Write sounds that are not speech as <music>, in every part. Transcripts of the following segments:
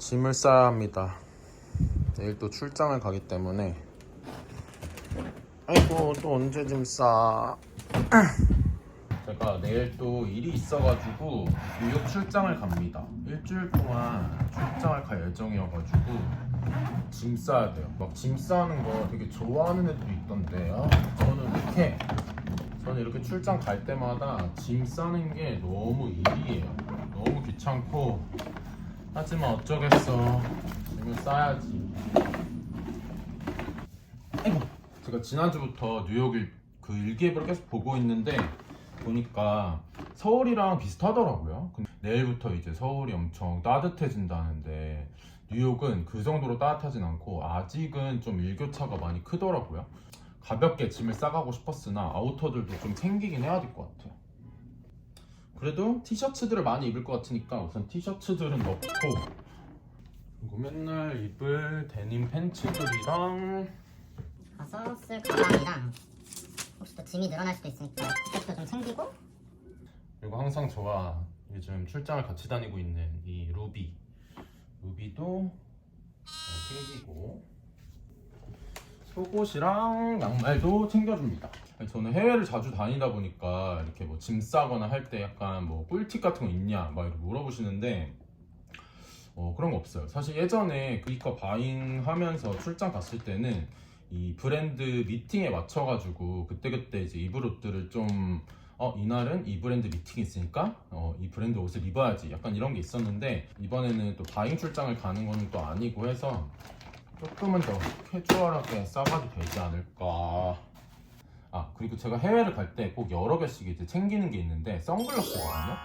짐을 싸야 합니다. 내일 또 출장을 가기 때문에 아이고 또 언제 짐 싸? <clears throat> 제가 내일 또 일이 있어가지고 뉴욕 출장을 갑니다. 일주일 동안 출장을 갈 예정이어가지고 짐 싸야 돼요. 막 짐 싸는 거 되게 좋아하는 애들이 있던데 아, 저는 이렇게 저는 이렇게 출장 갈 때마다 짐 싸는 게 너무 일이에요. 너무 귀찮고 하지만 어쩌겠어. 짐을 싸야지. 제가 지난주부터 뉴욕 일, 그 일기예보를 계속 보고 있는데 보니까 서울이랑 비슷하더라고요. 내일부터 이제 서울이 엄청 따뜻해진다는데 뉴욕은 그 정도로 따뜻하진 않고 아직은 좀 일교차가 많이 크더라고요. 가볍게 짐을 싸가고 싶었으나 아우터들도 좀 챙기긴 해야 될 것 같아요. 그래도 티셔츠들을 많이 입을 것 같으니까 우선 티셔츠들은 넣고. 그리고 맨날 입을 데님 팬츠들이랑 가서 쓸 가방이랑 혹시 또 짐이 늘어날 수도 있으니까 그것도 좀 챙기고. 그리고 항상 저와 요즘 출장을 같이 다니고 있는 이 루비. 루비도 잘 챙기고 속옷이랑 양말도 챙겨줍니다 저는 해외를 자주 다니다 보니까 이렇게 뭐 짐 싸거나 할 때 약간 뭐 꿀팁 같은 거 있냐 막 이렇게 물어보시는데 어, 그런 거 없어요. 사실 예전에 그니까 바잉 하면서 출장 갔을 때는 이 브랜드 미팅에 맞춰가지고 그때그때 이제 입을 옷들을 좀 어, 이날은 이 브랜드 미팅이 있으니까 어, 이 브랜드 옷을 입어야지 약간 이런 게 있었는데 이번에는 또 바잉 출장을 가는 거는 또 아니고 해서 조금은 더 캐주얼하게 싸가도 되지 않을까 아 그리고 제가 해외를 갈 때 꼭 여러 개씩 이제 챙기는 게 있는데 선글라스거든요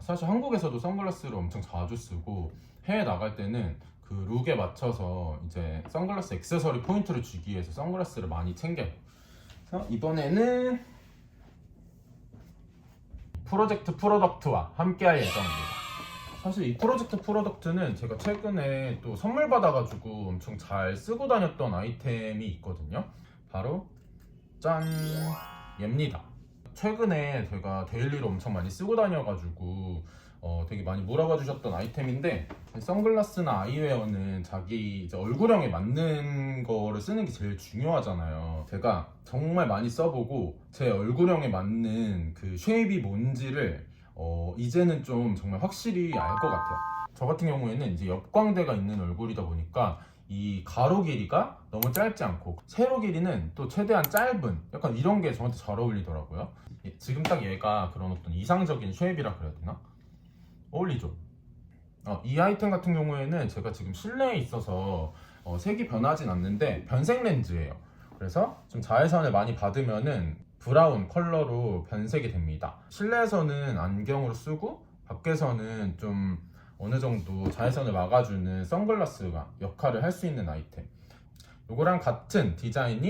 사실 한국에서도 선글라스를 엄청 자주 쓰고 해외 나갈 때는 그 룩에 맞춰서 이제 선글라스 액세서리 포인트를 주기 위해서 선글라스를 많이 챙겨요. 그래서 이번에는 프로젝트 프로덕트와 함께할 예정입니다. 사실 이 프로젝트 프로덕트는 제가 최근에 또 선물 받아가지고 엄청 잘 쓰고 다녔던 아이템이 있거든요. 바로 짠 얘입니다. 최근에 제가 데일리로 엄청 많이 쓰고 다녀가지고 어, 되게 많이 물어봐 주셨던 아이템인데 선글라스나 아이웨어는 자기 얼굴형에 맞는 거를 쓰는 게 제일 중요하잖아요. 제가 정말 많이 써보고 제 얼굴형에 맞는 그 쉐입이 뭔지를 어, 이제는 좀 정말 확실히 알 것 같아요. 저 같은 경우에는 이제 옆광대가 있는 얼굴이다 보니까 이 가로 길이가 너무 짧지 않고 세로 길이는 또 최대한 짧은 약간 이런 게 저한테 잘 어울리더라고요. 예, 지금 딱 얘가 그런 어떤 이상적인 쉐입이라 그래야 되나? 어울리죠. 어, 이 아이템 같은 경우에는 제가 지금 실내에 있어서 어, 색이 변하진 않는데 변색 렌즈예요. 그래서 좀 자외선을 많이 받으면은 브라운 컬러로 변색이 됩니다. 실내에서는 안경으로 쓰고 밖에서는 좀 어느 정도 자외선을 막아주는 선글라스가 역할을 할 수 있는 아이템. 요거랑 같은 디자인이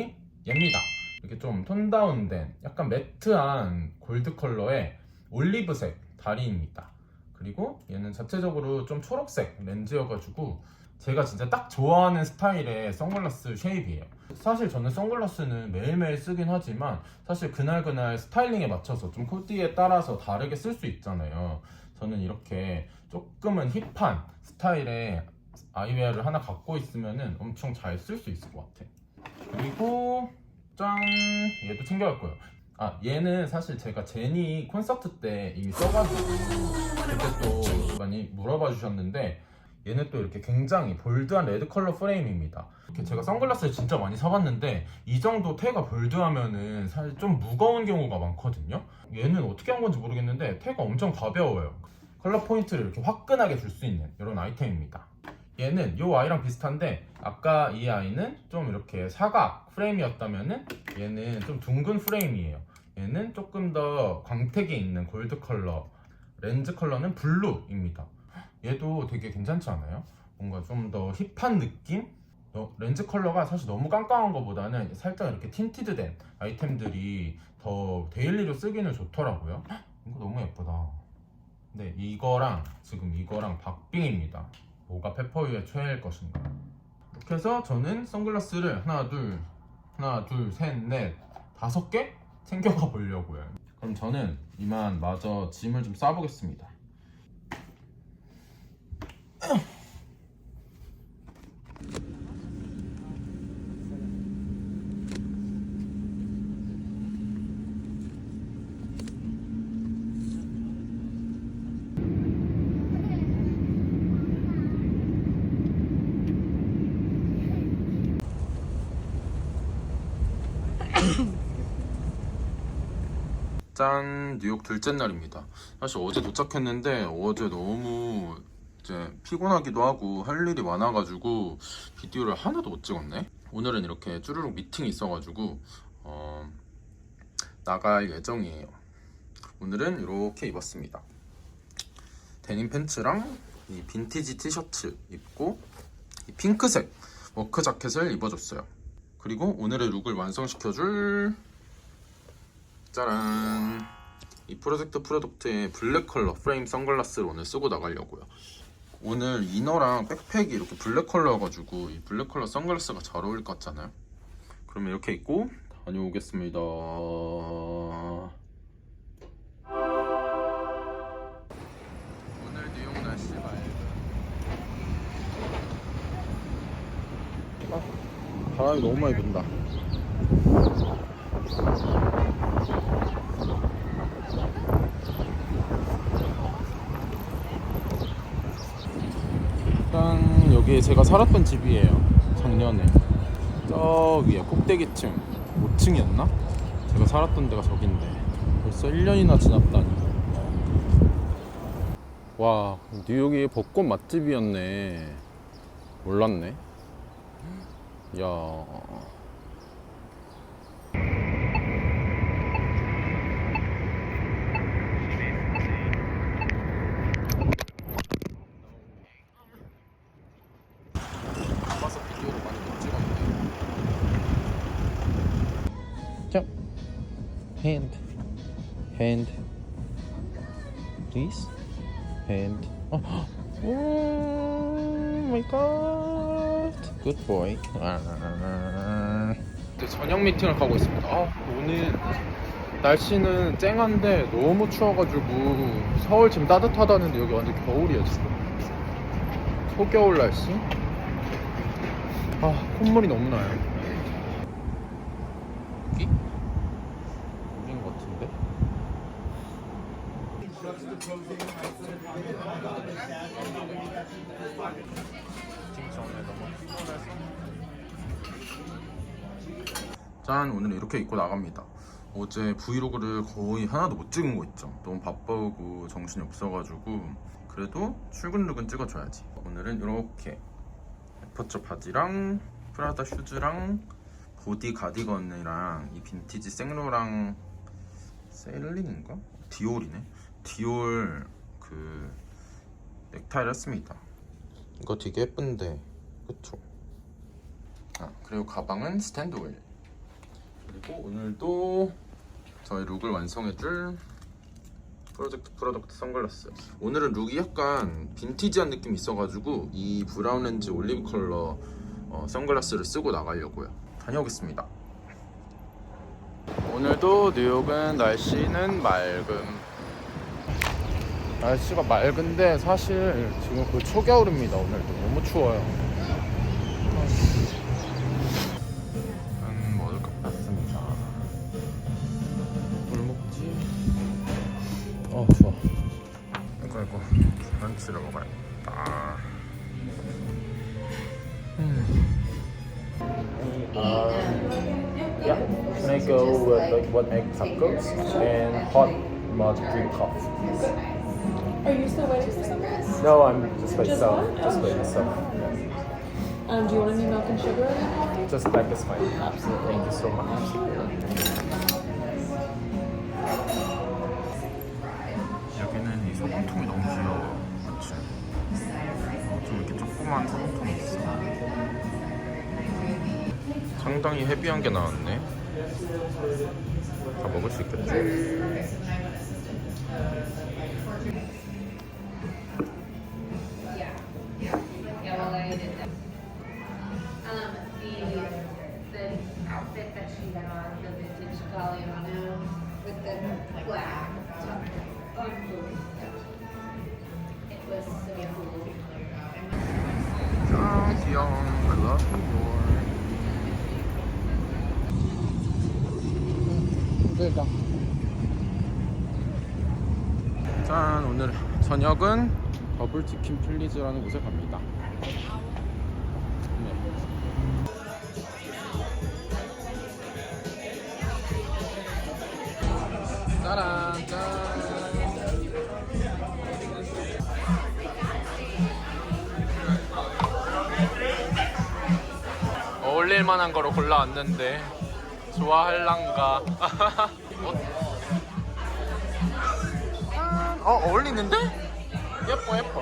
얘입니다. 이렇게 좀 톤다운된 약간 매트한 골드 컬러의 올리브색 다리입니다. 그리고 얘는 자체적으로 좀 초록색 렌즈여가지고 제가 진짜 딱 좋아하는 스타일의 선글라스 쉐입이에요. 사실 저는 선글라스는 매일매일 쓰긴 하지만 사실 그날그날 스타일링에 맞춰서 좀 코디에 따라서 다르게 쓸 수 있잖아요. 저는 이렇게 조금은 힙한 스타일의 아이웨어를 하나 갖고 있으면은 엄청 잘 쓸 수 있을 것 같아. 그리고 짠 얘도 챙겨갈 거예요. 아 얘는 사실 제가 제니 콘서트 때 이미 써가지고 그때 또 많이 물어봐 주셨는데 얘는 또 이렇게 굉장히 볼드한 레드 컬러 프레임입니다. 이렇게 제가 선글라스를 진짜 많이 사봤는데 이 정도 태가 볼드하면은 사실 좀 무거운 경우가 많거든요. 얘는 어떻게 한 건지 모르겠는데 태가 엄청 가벼워요. 컬러 포인트를 이렇게 화끈하게 줄 수 있는 이런 아이템입니다. 얘는 이 아이랑 비슷한데 아까 이 아이는 좀 이렇게 사각 프레임이었다면은 얘는 좀 둥근 프레임이에요. 얘는 조금 더 광택이 있는 골드 컬러, 렌즈 컬러는 블루입니다. 얘도 되게 괜찮지 않아요? 뭔가 좀 더 힙한 느낌? 어, 렌즈 컬러가 사실 너무 깜깜한 것보다는 살짝 이렇게 틴티드된 아이템들이 더 데일리로 쓰기는 좋더라고요. 헉, <gasps> 이거 너무 예쁘다. 네, 이거랑 지금 이거랑 박빙입니다. 뭐가 페퍼유의 최애일 것인가. 이렇게 해서 저는 선글라스를 하나, 둘, 하나, 둘, 셋, 넷, 다섯 개 챙겨가 보려고요. 그럼 저는 이만 마저 짐을 좀 싸보겠습니다. 짠 뉴욕 둘째 날입니다. 사실 어제 도착했는데 어제 너무 이제 피곤하기도 하고 할 일이 많아가지고 비디오를 하나도 못 찍었네. 오늘은 이렇게 쭈루룩 미팅이 있어가지고 어, 나갈 예정이에요. 오늘은 이렇게 입었습니다. 데님 팬츠랑 이 빈티지 티셔츠 입고 이 핑크색 워크 자켓을 입어줬어요. 그리고 오늘의 룩을 완성시켜줄 짜란. 이 프로젝트 프로덕트의 블랙 컬러 프레임 선글라스를 오늘 쓰고 나가려고요. 오늘 이너랑 백팩이 이렇게 블랙 컬러여가지고 이 블랙 컬러 선글라스가 잘 어울릴 것 같잖아요. 그러면 이렇게 입고 다녀오겠습니다. 오늘 뉴욕 날씨 맑음 바람이 너무 많이 분다 일단 여기 제가 살았던 집이에요. 작년에 저 위에 꼭대기층 5층이었나? 제가 살았던 데가 저긴데 벌써 1년이나 지났다니. 와 뉴욕이 벚꽃 맛집이었네. 몰랐네. 야. Hand, please, hand. 어, <gasps> oh my god, good boy. 아. 이제 저녁 미팅을 가고 있습니다. 아, 오늘 날씨는 쨍한데 너무 추워가지고 서울 지금 따뜻하다는데 여기 완전 겨울이야 지금. 초겨울 날씨. 아 콧물이 너무 나요 짠 오늘은 이렇게 입고 나갑니다. 어제 브이로그를 거의 하나도 못 찍은 거 있죠. 너무 바쁘고 정신이 없어가지고 그래도 출근 룩은 찍어줘야지. 오늘은 이렇게 에퍼처 바지랑 프라다 슈즈랑 보디 가디건이랑 이 빈티지 생로랑 셀린인가? 디올이네? 디올 그 넥타이를 했습니다. 이거 되게 예쁜데 그쵸? 아 그리고 가방은 스탠드 오일 그리고 오늘도 저희 룩을 완성해줄 프로젝트 프로덕트 선글라스. 오늘은 룩이 약간 빈티지한 느낌이 있어가지고 이 브라운 렌즈 올리브 컬러 어, 선글라스를 쓰고 나가려고요. 다녀오겠습니다. 오늘도 뉴욕은 날씨는 맑음. 날씨가 맑은데 사실 지금 거의 초겨울입니다 오늘도. 너무 추워요 Hmm. するのかなうん、yeah, I go with like one egg tacos and hot mud green? Are you still waiting for some someone? No, I'm just by myself. Just by myself. Um, do you want any milk and sugar? Just black is fine. Absolutely. Thank you so much. Absolutely. 상당히 헤비한 게 나왔네 다 먹을 수 있겠지? 힘들다 짠 오늘 저녁은 더블치킨 플리즈라는 곳에 갑니다. 네. 짜란 짠 어울릴 만한 거로 골라왔는데 좋아할란가 어? 어 어울리는데? 예뻐 예뻐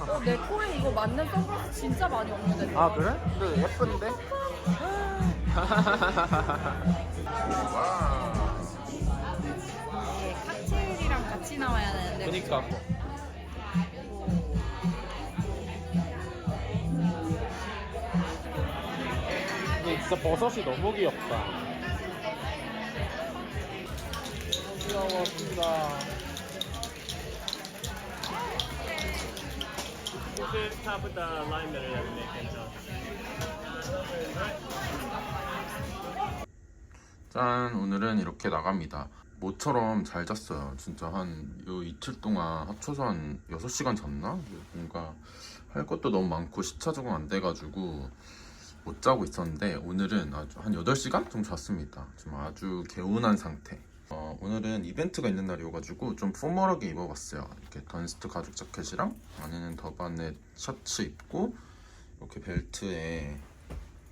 어, 내 코에 이거 맞는 선글라스 진짜 많이 없는데. 아 그래? 근데 예쁜데? 와 칵테일이랑 같이 나와야 되는데. 그니까 근데 진짜 버섯이 너무 귀엽다 that I make 짠 오늘은 이렇게 나갑니다. 모처럼 잘 잤어요. 진짜 한 요 이틀 동안 합쳐서 한 6시간 잤나? 뭔가 할 것도 너무 많고 시차 적응 안 돼가지고 못 자고 있었는데 오늘은 아주 한 8시간 정도 잤습니다. 지금 아주 개운한 상태 어, 오늘은 이벤트가 있는 날이어가지고 좀 포멀하게 입어봤어요 이렇게 던스트 가죽 자켓이랑 안에는 더바넷 셔츠 입고 이렇게 벨트에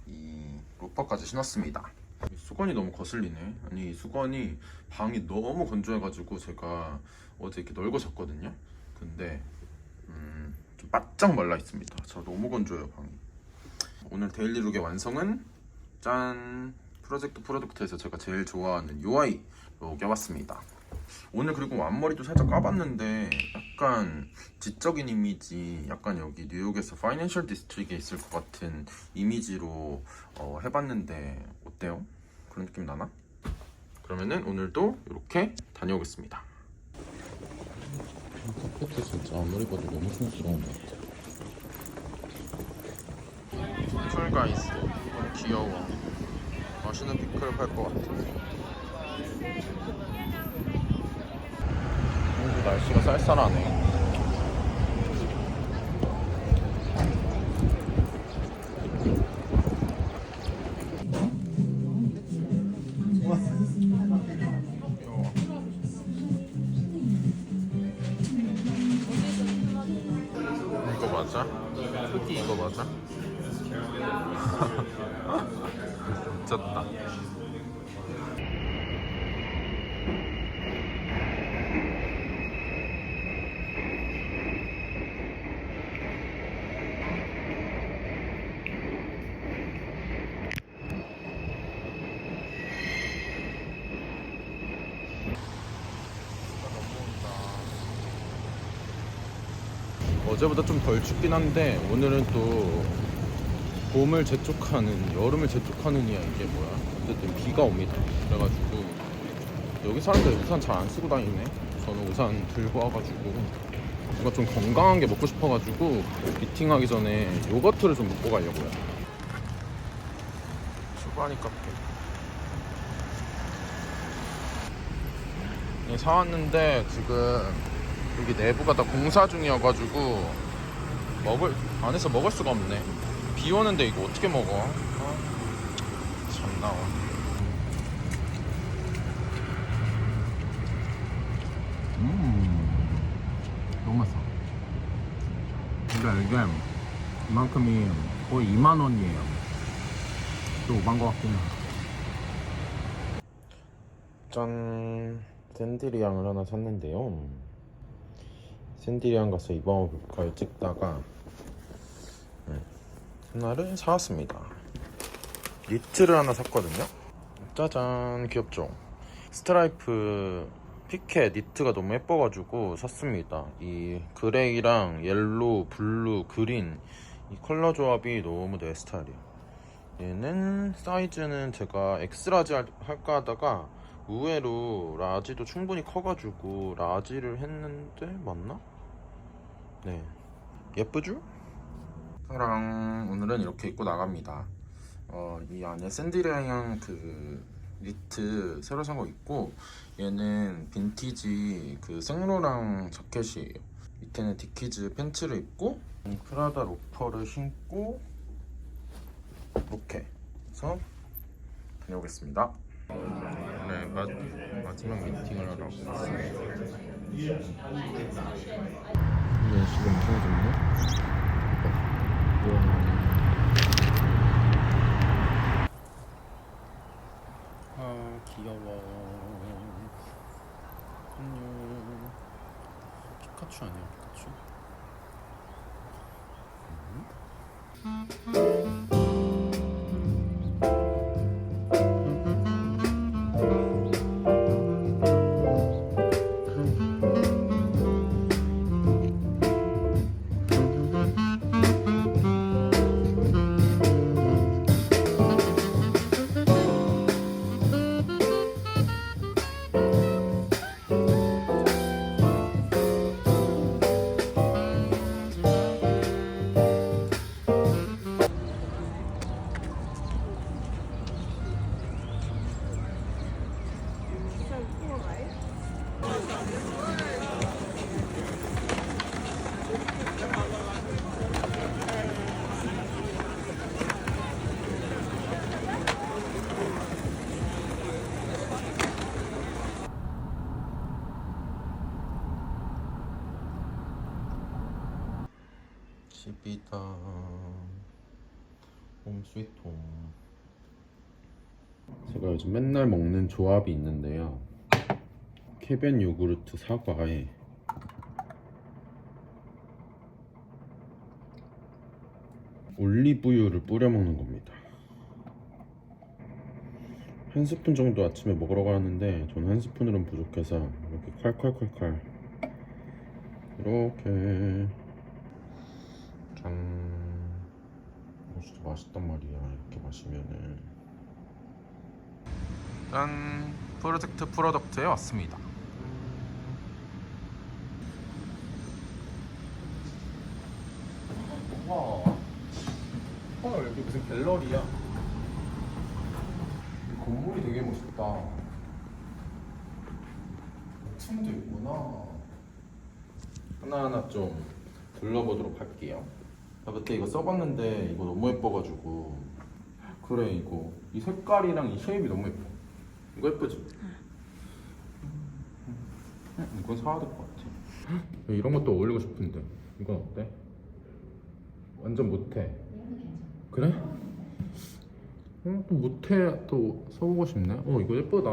이 로퍼까지 신었습니다 이 수건이 너무 거슬리네. 아니 이 수건이 방이 너무 건조해가지고 제가 어제 이렇게 널고 잤거든요. 근데 음, 좀 바짝 말라 있습니다. 저 너무 건조해요 방이. 오늘 데일리룩의 완성은 짠 프로젝트 프로덕트에서 제가 제일 좋아하는 UI 룩에왔습니다. 오늘 그리고 앞머리도 살짝 까봤는데 약간 지적인 이미지, 약간 여기 뉴욕에서 파이낸셜 디스트릭에 있을 것 같은 이미지로 어, 해봤는데 어때요? 그런 느낌 나나? 그러면은 오늘도 이렇게 다녀오겠습니다. 카페트 진짜 아무리 봐도 너무 촌스러운 것 같아. 툴가이스 너무 귀여워. 맛있는 피클을 팔 것 같아. 날씨가 쌀쌀하네. 이거 맞아? 크기 이거 맞아? <laughs> 미쳤다. 어제보다 좀 덜 춥긴 한데 오늘은 또 봄을 재촉하는 여름을 재촉하는 이야 이게 뭐야. 어쨌든 비가 옵니다. 그래가지고 여기 사람들 우산 잘 안 쓰고 다니네. 저는 우산 들고 와가지고 뭔가 좀 건강한 게 먹고 싶어가지고 미팅하기 전에 요거트를 좀 먹고 가려고요. 슈바니 카페 네, 사왔는데 지금 여기 내부가 다 공사 중이어가지고 먹을 안에서 먹을 수가 없네. 비 오는데 이거 어떻게 먹어? 아, 참 나와. 음, 너무 맛있어. 근데 이게 이만큼이 거의 2만 원이에요. 좀 오반 것 같긴 해. 짠 샌디리앙을 하나 샀는데요 샌디리앙 가서 입어볼까 찍다가 네, 하나를 사왔습니다. 니트를 하나 샀거든요. 짜잔 귀엽죠? 스트라이프 피켓 니트가 너무 예뻐가지고 샀습니다. 이 그레이랑 옐로우, 블루, 그린 이 컬러 조합이 너무 내 스타일이에요. 얘는 사이즈는 제가 엑스라지 할- 할까 하다가 의외로 라지도 충분히 커가지고 라지를 했는데 맞나? 네. 예쁘죠? 사랑 오늘은 이렇게 입고 나갑니다. 어, 이 안에 샌디레양 그 니트 새로 산 거 있고 얘는 빈티지 그 생로랑 자켓이에요. 밑에는 디키즈 팬츠를 입고 프라다 로퍼를 신고 이렇게 해서 다녀오겠습니다. 네, 마, 마지막 미팅을 하러 왔어요 네, 지금 엄청 좋네. 아 귀여워. 안녕. 피카츄 아니야 피카츄? 집이다 홈 스위트 홈. 제가 요즘 맨날 먹는 조합이 있는데요. 캐변 요구르트 사과에 올리브유를 뿌려 먹는 겁니다. 한 스푼 정도 아침에 먹으라고 하는데 저는 한 스푼으로는 부족해서 이렇게 콸콸콸콸. 이렇게 짠. 어, 진짜 맛있단 말이야. 이렇게 마시면은. 짠. 프로젝트 프로덕트에 왔습니다. 와. 헐, 여기 무슨 갤러리야? 이 건물이 되게 멋있다. 층도 있구나. 하나하나 좀 둘러보도록 할게요. 나 그때 이거 써봤는데 이거 너무 예뻐가지고 그래 이거 이 색깔이랑 이 쉐입이 너무 예뻐. 이거 예쁘지? 음, 이건 사야 될 것 같아. 이런 것도 어울리고 싶은데 이건 어때? 완전 못해. 그래? 어, 또 못해 또 써보고 싶네. 어 이거 예쁘다.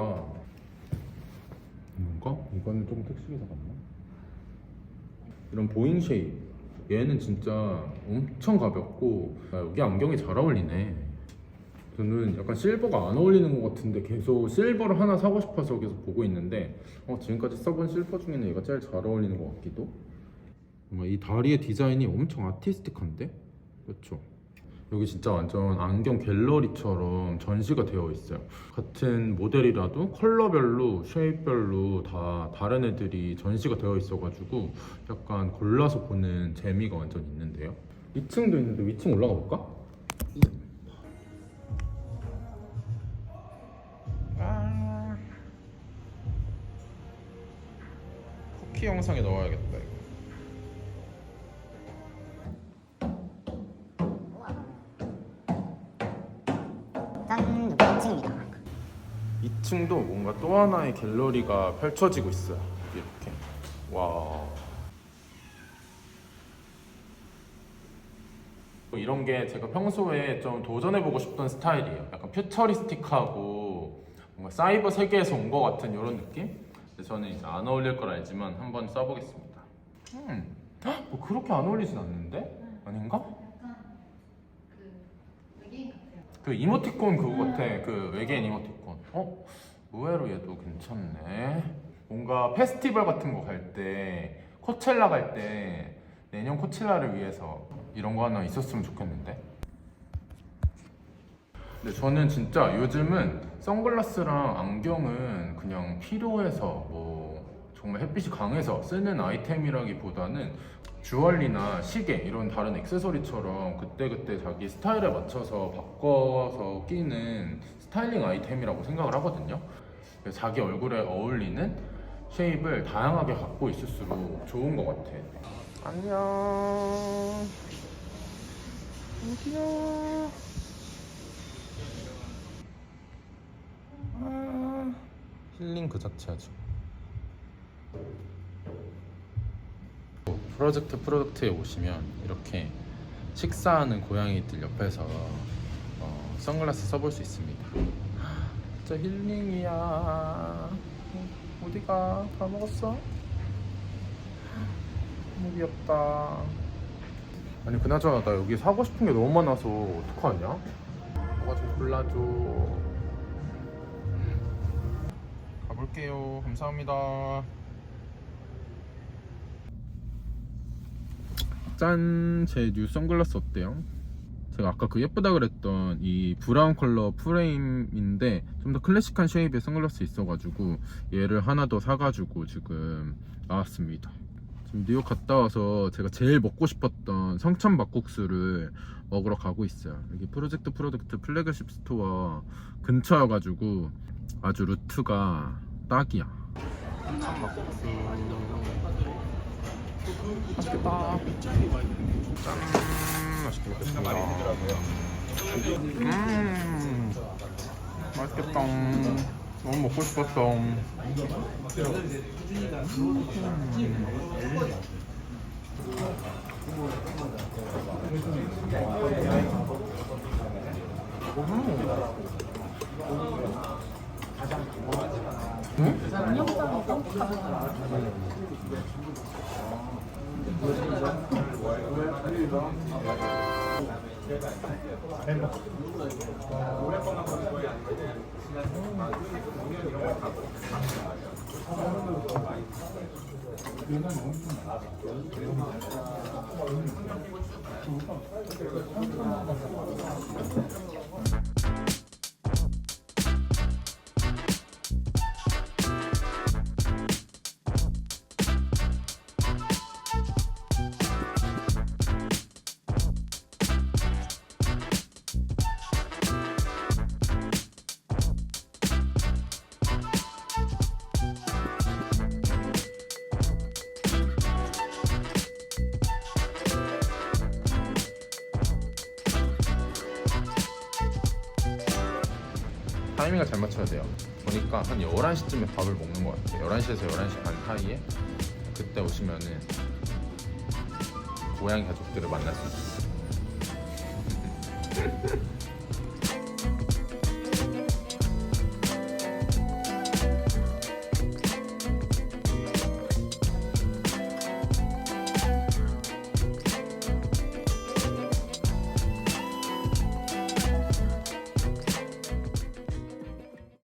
뭔가? 이거는 조금 택시기사 같나? 이런 보잉 쉐입 얘는 진짜 엄청 가볍고 아, 여기 안경이 잘 어울리네 저는 약간 실버가 안 어울리는 것 같은데 계속 실버를 하나 사고 싶어서 계속 보고 있는데 어, 지금까지 써본 실버 중에는 얘가 제일 잘 어울리는 것 같기도 뭔가 이 다리의 디자인이 엄청 아티스틱한데? 그렇죠? 여기 진짜 완전 안경 갤러리처럼 전시가 되어 있어요. 같은 모델이라도 컬러별로, 쉐입별로 다 다른 애들이 전시가 되어 있어가지고 약간 골라서 보는 재미가 완전 있는데요. 2층도 있는데 위층 올라가 볼까? 아. 쿠키 영상에 넣어야겠다 이거. 2층도 뭔가 또 하나의 갤러리가 펼쳐지고 있어요. 이렇게. 와. 이런 게 제가 평소에 좀 도전해보고 싶던 스타일이에요. 약간 퓨처리스틱하고 뭔가 사이버 세계에서 온 것 같은 이런 느낌? 저는 이제 안 어울릴 걸 알지만 한번 써보겠습니다. 음, 헉, 뭐 그렇게 안 어울리진 않는데? 아닌가? 그 이모티콘 그거 같아. 그 외계인 이모티콘. 어? 의외로 얘도 괜찮네. 뭔가 페스티벌 같은 거 갈 때, 코첼라 갈 때, 내년 코첼라를 위해서 이런 거 하나 있었으면 좋겠는데. 근데 저는 진짜 요즘은 선글라스랑 안경은 그냥 필요해서 뭐 정말 햇빛이 강해서 쓰는 아이템이라기보다는 주얼리나 시계 이런 다른 액세서리처럼 그때그때 자기 스타일에 맞춰서 바꿔서 끼는 스타일링 아이템이라고 생각을 하거든요. 자기 얼굴에 어울리는 쉐입을 다양하게 갖고 있을수록 좋은 것 같아. 안녕. 귀여워. 아, 힐링 그 자체야죠. 프로젝트 프로덕트에 오시면 이렇게 식사하는 고양이들 옆에서 어, 선글라스 써볼 수 있습니다. 진짜 힐링이야. 어디가? 다 먹었어? 너무 귀엽다. 아니 그나저나 나 여기 사고 싶은 게 너무 많아서 어떡하냐? 뭐가 좀 골라줘. 가볼게요. 감사합니다. 짠! 제 뉴 선글라스 어때요? 제가 아까 그 예쁘다 그랬던 이 브라운 컬러 프레임인데 좀 더 클래식한 쉐입의 선글라스 있어가지고 얘를 하나 더 사가지고 지금 나왔습니다. 지금 뉴욕 갔다 와서 제가 제일 먹고 싶었던 성천 막국수를 먹으러 가고 있어요. 여기 프로젝트 프로덕트 플래그십 스토어 근처여가지고 아주 루트가 딱이야. 성천 막국수 맛있겠다. 짠 맛있게 먹겠습니다. 음 맛있겠다. 너무 먹고 싶었어. 가장 응? 영양가가 깜깜하잖아. 타이밍을 잘 맞춰야 돼요. 보니까 한 11시쯤에 밥을 먹는 것 같아요. 11시에서 11시 반 사이에 그때 오시면은 고양이 가족들을 만날 수 있어요.